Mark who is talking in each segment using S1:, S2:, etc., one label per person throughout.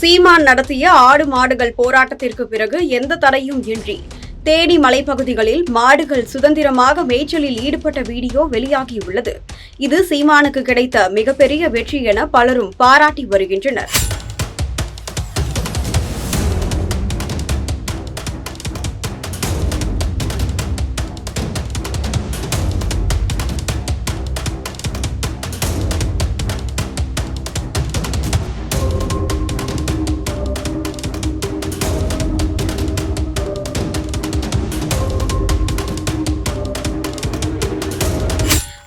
S1: சீமான் நடத்திய ஆடு மாடுகள் போராட்டத்திற்கு பிறகு எந்த தடையும் இன்றி தேனி மலைப்பகுதிகளில் மாடுகள் சுதந்திரமாக மேய்ச்சலில் ஈடுபட்ட வீடியோ வெளியாகியுள்ளது. இது சீமானுக்கு கிடைத்த மிகப்பெரிய வெற்றி என பலரும் பாராட்டி வருகின்றனர்.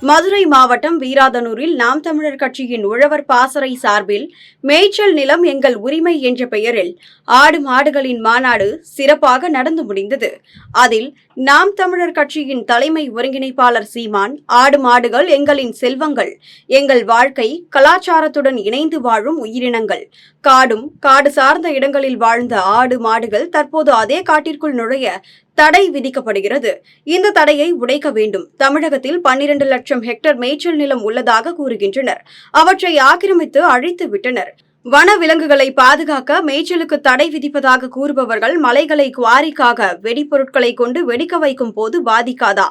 S1: மதுரை மாவட்டம் வீராதனூரில் நாம் தமிழர் கட்சியின் உழவர் பாசறை சார்பில் மேய்ச்சல் நிலம் எங்கள் உரிமை என்ற பெயரில் ஆடு மாடுகளின் மாநாடு சிறப்பாக நடந்து முடிந்தது. அதில் நாம் தமிழர் கட்சியின் தலைமை ஒருங்கிணைப்பாளர் சீமான் ஆடு மாடுகள் எங்களின் செல்வங்கள் எங்கள் வாழ்க்கை கலாச்சாரத்துடன் இணைந்து வாழும் உயிரினங்கள் காடும் காடு சார்ந்த இடங்களில் வாழ்ந்த ஆடு மாடுகள் தற்போது அதே காட்டிற்குள் நுழைய தடை விதிக்கப்படுகிறது. இந்த தடையை உடைக்க வேண்டும். தமிழகத்தில் பன்னிரண்டு லட்சம் ஹெக்டர் மேய்ச்சல் நிலம் உள்ளதாக கூறுகின்றனர். அவற்றை ஆக்கிரமித்து அழித்து விட்டனர். வன விலங்குகளை பாதுகாக்க மேய்ச்சலுக்கு தடை விதிப்பதாக கூறுபவர்கள் மலைகளை குவாரிக்காக வெடிப்பொருட்களை கொண்டு வெடிக்க வைக்கும் போது பாதிக்காதா?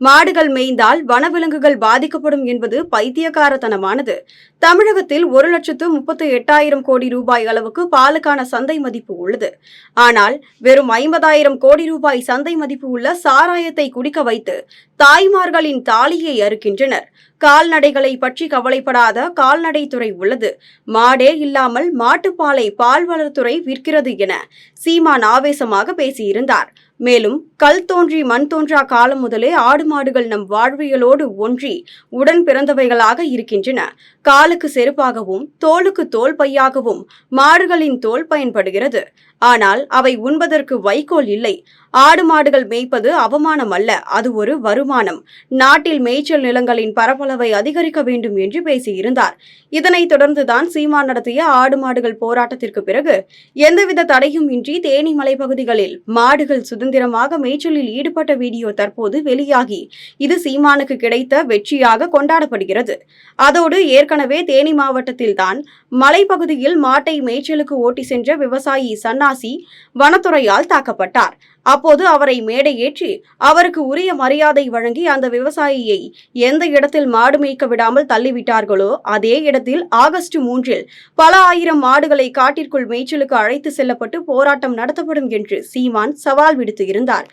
S1: மாடுகள் மேய்ந்தால் வனவிலங்குகள் பாதிக்கப்படும் என்பது பைத்தியக்காரத்தனமானது. தமிழகத்தில் ஒரு லட்சத்து முப்பத்து எட்டாயிரம் கோடி ரூபாய் அளவுக்கு பாலுக்கான சந்தை மதிப்பு உள்ளது. ஆனால் வெறும் ஐம்பதாயிரம் கோடி ரூபாய் சந்தை மதிப்பு உள்ள சாராயத்தை குடிக்க வைத்து தாய்மார்களின் தாலியை அறுக்கின்றனர். கால்நடைகளை பற்றி கவலைப்படாத கால்நடைத்துறை உள்ளது. மாடே இல்லாமல் மாட்டுப்பாலை பால்வளத்துறை விற்கிறது என சீமான் ஆவேசமாக பேசியிருந்தார். மேலும் கல் தோன்றி மண் தோன்றா காலம் முதலே ஆடு மாடுகள் நம் வாழ்வியலோடு ஒன்றி உடன் பிறந்தவைகளாக இருக்கின்றன. காலுக்கு செருப்பாகவும் தோலுக்கு தோல் பையாகவும் மாடுகளின் தோல் பயன்படுகிறது. ஆனால் அவை உண்பதற்கு வைக்கோல் இல்லை. ஆடு மாடுகள் மேய்ப்பது அவமானம் அல்ல அது ஒரு வருமானம். நாட்டில் மேய்ச்சல் நிலங்களின் பரப்பளவை அதிகரிக்க வேண்டும் என்று பேசியிருந்தார். இதனைத் தொடர்ந்துதான் சீமா நடத்திய ஆடு மாடுகள் போராட்டத்திற்கு பிறகு எந்தவித தடையும் இன்றி தேனி மலைப்பகுதிகளில் மாடுகள் சுதந்திரமாக மேய்ச்சலில் ஈடுபட்ட வீடியோ தற்போது வெளியாகி இது சீமானுக்கு கிடைத்த வெற்றியாக கொண்டாடப்படுகிறது. அதோடு ஏற்கனவே தேனி மாவட்டத்தில்தான் மலைப்பகுதியில் மாட்டை மேய்ச்சலுக்கு ஓட்டி சென்ற விவசாயி சன்னாசி வனத்துறையால் தாக்கப்பட்டார். அப்போது அவரை மேடை ஏற்றி அவருக்கு உரிய மரியாதை வழங்கி அந்த விவசாயியை எந்த இடத்தில் மாடு மேய்க்க விடாமல் தள்ளிவிட்டார்களோ அதே இடத்தில் ஆகஸ்ட் மூன்றில் பல ஆயிரம் மாடுகளை காட்டிற்குள் மேய்ச்சலுக்கு அழைத்து செல்லப்பட்டு போராட்டம் நடத்தப்படும் என்று சீமான் சவால் விடுத்தார் விடுத்து இருந்தார்.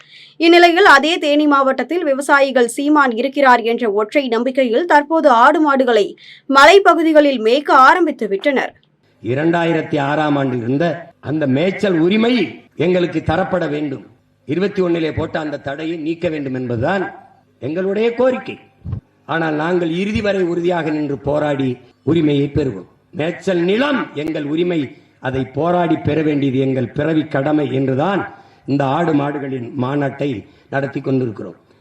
S1: இந்நிலையில் அதே தேனி மாவட்டத்தில் விவசாயிகள் சீமான் இருக்கிறார் என்ற ஒற்றை நம்பிக்கையில் தற்போது ஆடு மாடுகளை மலைப்பகுதிகளில் மேய்க்க ஆரம்பித்து விட்டனர்.
S2: இரண்டாயிரத்தி ஆறாம் ஆண்டு இருந்த அந்த மேய்ச்சல் உரிமை எங்களுக்கு தரப்பட வேண்டும். இருபத்தி ஒன்னிலே போட்ட அந்த தடையை நீக்க வேண்டும் என்பதுதான் எங்களுடைய கோரிக்கை. ஆனால் நாங்கள் இறுதி வரை உறுதியாக நின்று போராடி உரிமையை பெறுவோம். மேய்ச்சல் நிலம் எங்கள் உரிமை. அதை போராடி பெற வேண்டியது எங்கள் பிறவி கடமை என்றுதான் இந்த ஆடு மாடுகளின் மாநாட்டை நடத்தி கொண்டிருக்கிறோம்.